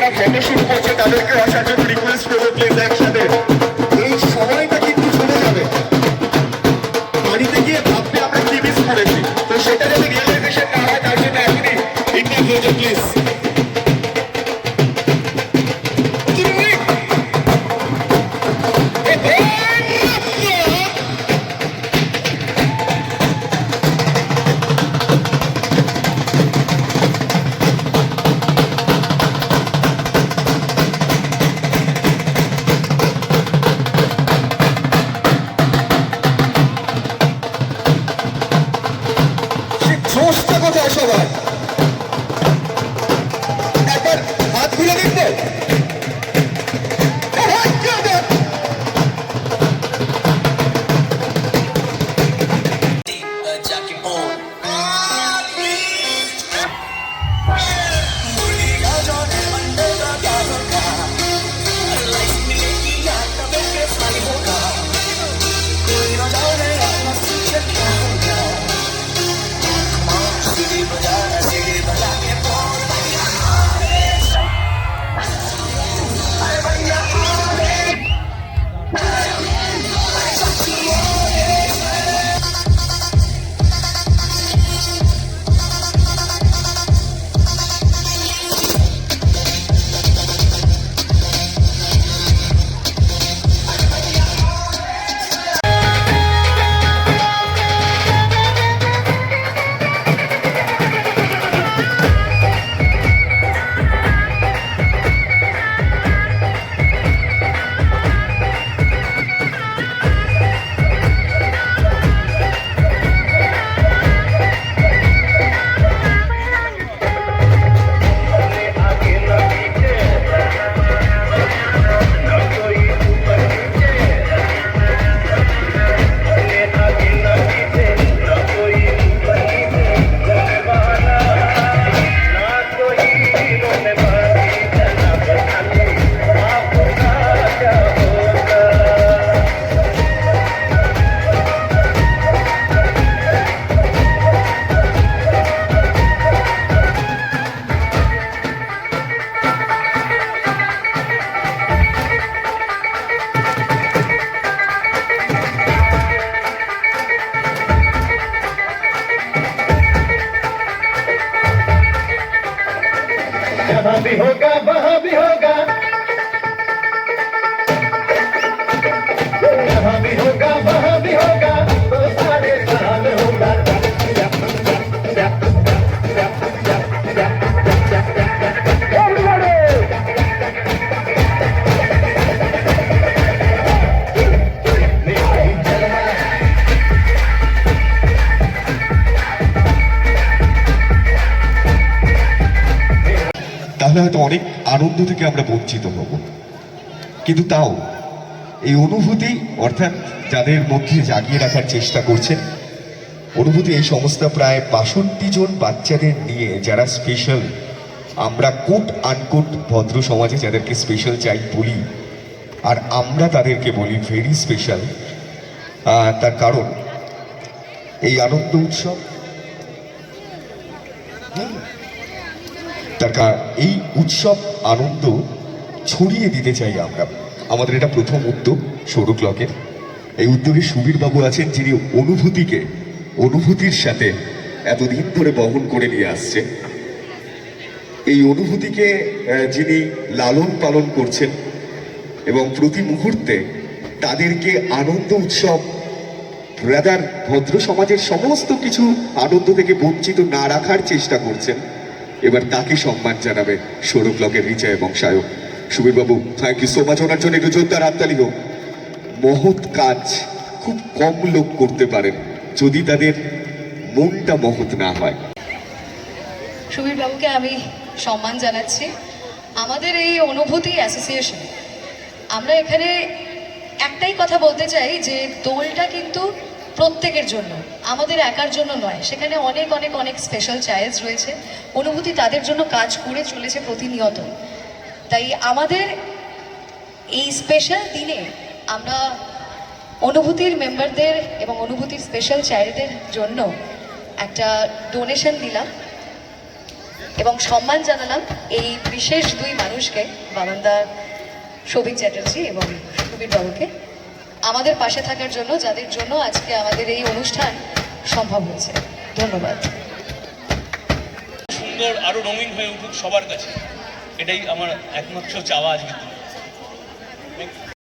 যারা photo shoot করছে, তাদেরকে আসার জন্য রিকোয়েস্ট করব প্লিজ একসাথে। এই সময়টা কিন্তু চলে যাবে। বাড়িতে গিয়ে ভাববে আমরা কি মিস করেছি? তো সেটা যদি রিয়েলাইজেশন না হয়, তার জন্য এখনই ইন্ডিয়া প্লিজ Ele é বহ বিহ তাহলে হয়তো অনেক আনন্দ থেকে আমরা বঞ্চিত হব। কিন্তু তাও, এই অনুভূতি, অর্থাৎ যাদের মধ্যে জাগিয়ে রাখার চেষ্টা করছেন, অনুভূতি এই সমস্ত প্রায় বাষট্টি জন বাচ্চাদের নিয়ে যারা স্পেশাল আমরা কোট আনকোট ভদ্র সমাজে যাদেরকে স্পেশাল চাই বলি, আর আমরা তাদেরকে বলি ভেরি স্পেশাল তার কারণ, এই আনন্দ উৎসব তার এই উৎসব আনন্দ ছড়িয়ে দিতে চাই আমরা। আমাদের এটা প্রথম উদ্যোগ সৌর ক্লকের এই উদ্যোগে সুবীর বাবু আছেন যিনি অনুভূতিকে, অনুভূতির সাথে এতদিন ধরে বহন করে নিয়ে আসছে এই অনুভূতিকে যিনি লালন পালন করছেন এবং প্রতি মুহূর্তে তাদেরকে আনন্দ উৎসব রাদার ভদ্র সমাজের সমস্ত কিছু আনন্দ থেকে বঞ্চিত না রাখার চেষ্টা করছেন। এবার তাকে সম্মান জানাবে? সৌরভ ব্লকের রিচা এবং সায়ক। সুবীরবাবু থ্যাংক ইউ সো মাচ ওনার জন্য একটু জোরদার হাততালি হোক। মহৎ কাজ খুব কম লোক করতে পারেন, যদি তাদের মনটা মহৎ না হয়। সুবীর বাবুকে আমি সম্মান জানাচ্ছি। আমাদের এই অনুভূতি অ্যাসোসিয়েশন আমরা এখানে একটাই কথা বলতে চাই যে দোলটা কিন্তু প্রত্যেকের জন্য, আমাদের একার জন্য নয়। সেখানে অনেক অনেক অনেক স্পেশাল চাইল্ডস রয়েছে। অনুভূতি তাদের জন্য কাজ করে চলেছে প্রতিনিয়ত। তাই আমাদের এই স্পেশাল দিনে আমরা অনুভূতির মেম্বারদের এবং অনুভূতির স্পেশাল চাইল্ডদের জন্য একটা ডোনেশন দিলাম এবং সম্মান জানালাম এই বিশেষ দুই মানুষকে বাবান্দা সৌভিক চ্যাটার্জি এবং সুবীর বাবুকে। আমাদের পাশে থাকার জন্য, যাদের জন্য আজকে আমাদের এই অনুষ্ঠান সম্ভব হয়েছে। ধন্যবাদ। সুন্দর আরও রঙিন হয়ে উঠুক সবার কাছে। এটাই আমার একমাত্র চাওয়া আজকে